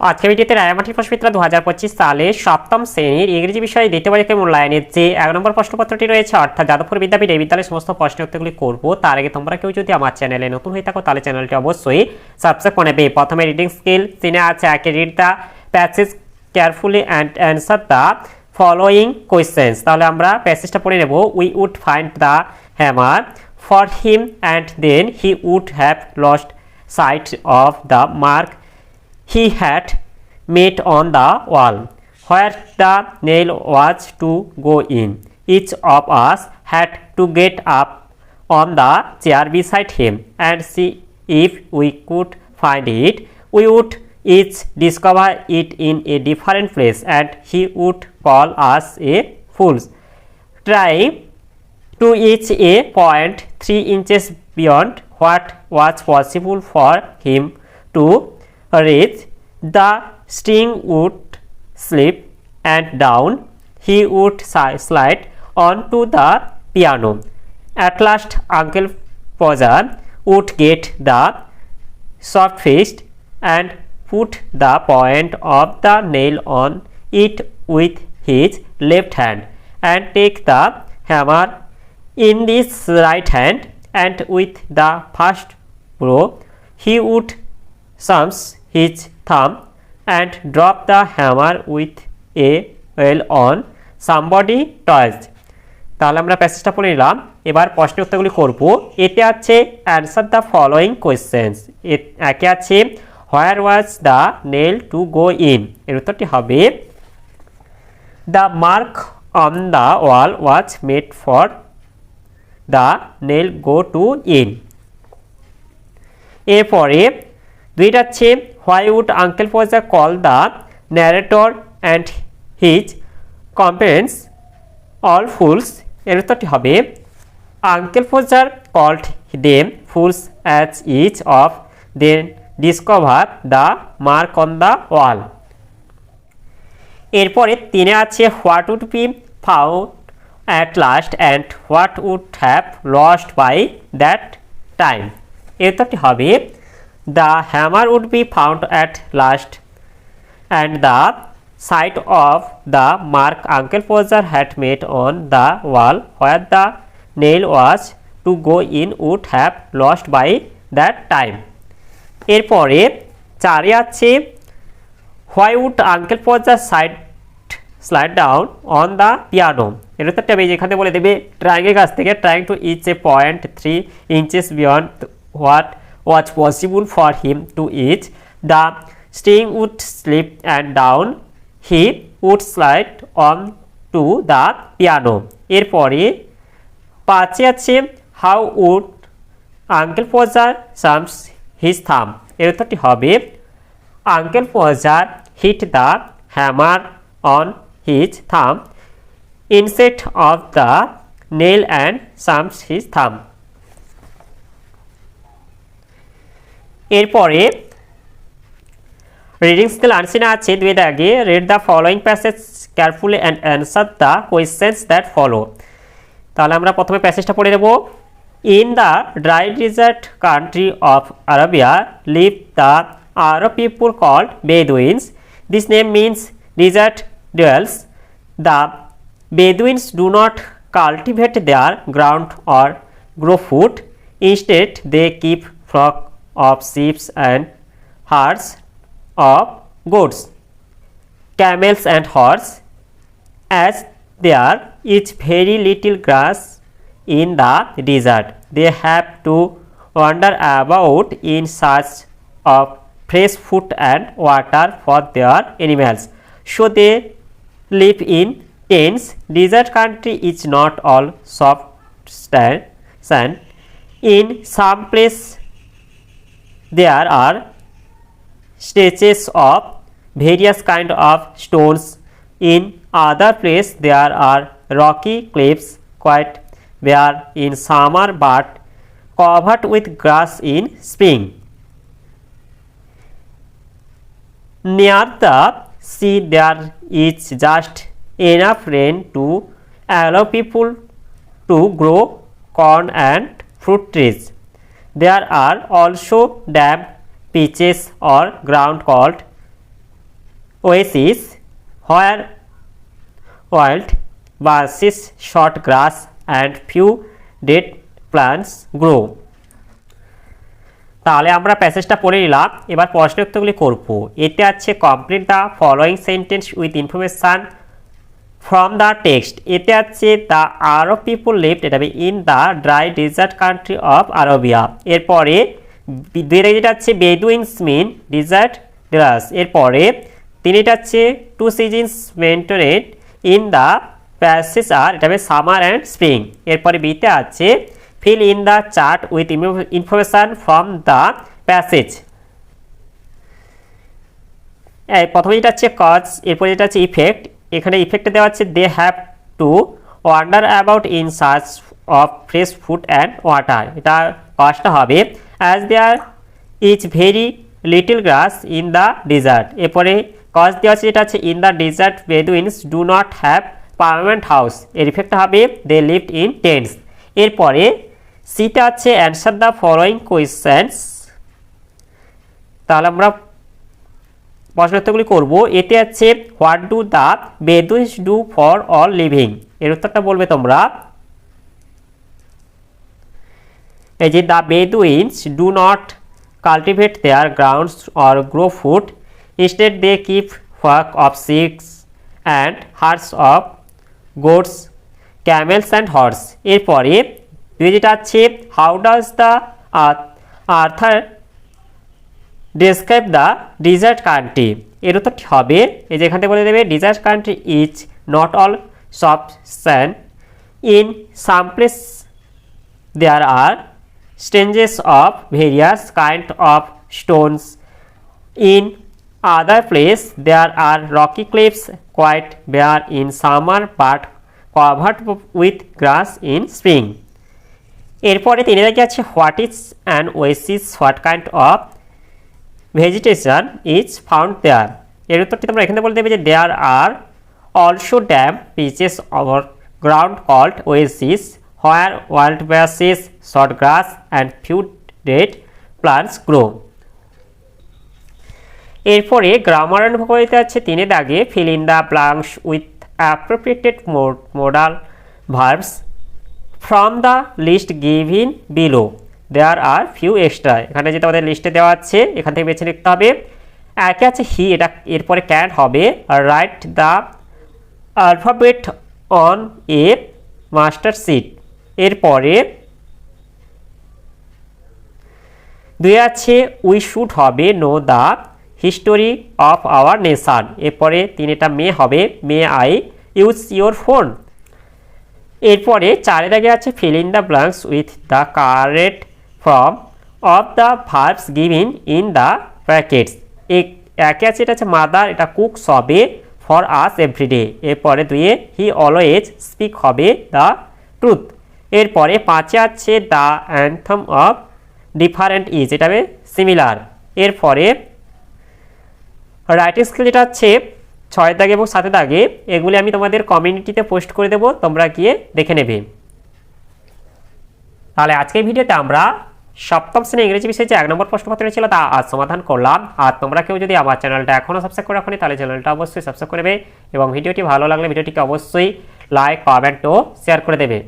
আজকে ভিডিওতে রায়ামাটির প্রশ্নবিত্রা দু হাজার পঁচিশ সালে সপ্তম শ্রেণির ইংরেজি বিষয়ে দ্বিতীয় পরীক্ষা মূল্যায়নের যে এক নম্বর প্রশ্নপত্রটি রয়েছে, অর্থাৎ যাদবপুর বিদ্যাপীঠ এই বিদ্যালয়ের সমস্ত প্রশ্ন উত্তরগুলি করব। তার আগে তোমরা কেউ যদি আমার চ্যানেলে নতুন হয়ে থাকো, তাহলে চ্যানেলটি অবশ্যই সাবস্ক্রাইব করে নেবে। প্রথমে রিডিং স্কিল সিনে আছে একে read the passage carefully and answer the following questions তাহলে আমরা প্যাসেজটা পড়ে নেব। We would find the hammer for him and then he would have lost sight of the mark he had made on the wall where the nail was to go in. Each of us had to get up on the chair beside him and see if we could find it. We would each discover it in a different place and he would call us a fools. Trying to reach a point three inches beyond what was possible for him to reach, the string would slip and down. He would slide onto the piano. At last, Uncle Poja would get the soft fist and put the point of the nail on it with his left hand and take the hammer in this right hand and with the first blow he would sums his thumb and drop the hammer with a well on somebody toys তাহলে আমরা প্যাসেজটা পড়ে নিলাম। এবার প্রশ্নের উত্তরগুলি করব। এতে আছে অ্যান্সার দ্য ফলোয়িং কোয়েশ্চেন্স একে আছে where was the nail to go in এর উত্তরটি হবে the mark on the wall was made for the nail go to in এরপরে দুইটা হচ্ছে why would Uncle Podger call the narrator and his companions all fools এর উত্তরটি হবে Uncle Podger called them fools as each of then discover the mark on the wall এরপরে তিনে আছে what would be found at last and what would have lost by that time এর উত্তরটি হবে the hammer would be found at last and the sight of the mark Uncle Poser had made on the wall where the nail was to go in would have lost by that time. এরপরে চারে আছে why would Uncle Podger side slide down on the piano এর উত্তরটা আমি যেখানে বলে দেবে ট্রাইঙ্গের কাছ থেকে trying to reach a point three inches beyond what was possible for him to reach the stool would slip and down he would slide on to the piano এরপরে পাঁচে আছে how would Uncle Podger smash his thumb এর উত্তরটি হবে Uncle Podger hit the hammer on his thumb instead of the nail and smashes his thumb এরপরে reading skill আনসিনা আছে, দুই দাগে read the following passage carefully and answer the questions that follow তাহলে আমরা প্রথমে প্যাসেজটা পড়ে নেব। In the dry desert country of Arabia live the Arab people called Bedouins this name means desert dwellers the Bedouins do not cultivate their ground or grow food instead they keep flock of sheep and herds of goats, camels and horse, as there is very little grass in the desert. They have to wander about in search of fresh food and water for their animals. So they live in tents. Desert country is not all soft sand. In some places there are stretches of various kind of stones. In other place there are rocky cliffs quite bare in summer but covered with grass in spring. Near the sea there is just enough rain to allow people to grow corn and fruit trees there are also damp pitches or ground called oases where wild bushes short grass and few date plants grow তাহলে আমরা প্যাসেজটা পড়ে নিলাম। এবার প্রশ্নোত্তরগুলি করব। এতে আছে complete the following sentence with information from the text এতে আছে দ্য আরব পিপুল লিভড এটা হবে in the dry desert country of Arabia এরপরে দুই যেটা আছে বেদুইনস মিন ডিজার্ট গ্রাস এরপরে তিনটা আছে two seasons mentioned in the passage আর এটা হবে সামার অ্যান্ড স্প্রিং এরপরে বিতে আছে fill in the chart with information from the passage প্রথমে যেটা হচ্ছে কজ এরপরে যেটা হচ্ছে ইফেক্ট এখানে ইফেক্টে দেওয়া হচ্ছে they have to wander about in search of fresh food and water এটা কজটা হবে। As there is very little grass in the desert এরপরে কজ দেওয়া আছে যেটা হচ্ছে in the desert Bedouins do not have permanent house এর ইফেক্টটা হবে দে লিভড ইন টেন্টস এরপরে সিটা আছে অ্যান্সার দ্য ফলোয়িং কোয়েশ্চেন্স তাহলে আমরা প্রশ্নোত্তরগুলি করব। এতে আছে what do the Bedouins do for all living এর উত্তরটা বলবে তোমরা। এই যে the Bedouins do not cultivate their grounds or grow food instead they keep flocks of six and herds of goats camels and horse এরপরে যেটা আছে how does the author describe the desert country এর উত্তরটি হবে? এই যে এখান থেকে বলে দেবে desert country is not all সাবস্যান in some place there are stretches of various kind of stones in other place there are rocky cliffs quite bare in summer but covered with grass in spring এরপরে তিনি দেখে আছে? What is an oasis what kind of vegetation is found there এর উত্তরটি তোমরা এখানে বলতে দেবে যে there are also damp patches of ground called oases where wild bushes short grass and few date plants grow এরপরে গ্রামার অ্যান্ড ভোকাবলিতে আছে তিনে দাগে fill in the blanks with appropriated modal verbs from the list given below there are few extra এখানে যেটা আমাদের লিস্টে দেওয়া আছে, এখান থেকে বেছে লিখতে হবে। একে আছে হি এটা এরপরে ক্যান হবে। Write the alphabet on a master sheet এরপরে দুই আছে উই শুড হবে know the history of our nation এরপরে তিন এটা মে হবে may I use your phone এরপরে চারের আগে আছে fill in the blanks with the correct form of the verbs given in the brackets একে আছে, এটা আছে মাদার এটা কুকস হবে ফর আস এভরিডে এরপরে দুয়ে হি অলওয়েজ স্পিক হবে দ্য ট্রুথ এরপরে পাঁচে আছে the anthem of different is এটা হবে সিমিলার এরপরে রাইটিং স্কিল যেটা হচ্ছে ছয় দাগে এবং সাতে দাগে, এগুলি আমি তোমাদের কমিউনিটিতে পোস্ট করে দেবো, তোমরা গিয়ে দেখে নেবে। তাহলে আজকের ভিডিওতে আমরা সপ্তম শ্রেণি ইংরেজি বিষয়ে যে এক নম্বর প্রশ্নপত্র ছিল তা আজ সমাধান করলাম। আর তোমরা কেউ যদি আমার চ্যানেলটা এখনও সাবস্ক্রাইব করে রাখনি, তাহলে চ্যানেলটা অবশ্যই সাবস্ক্রাইব করবে এবং ভিডিওটি ভালো লাগলে ভিডিওটিকে অবশ্যই লাইক কমেন্ট ও শেয়ার করে দেবে।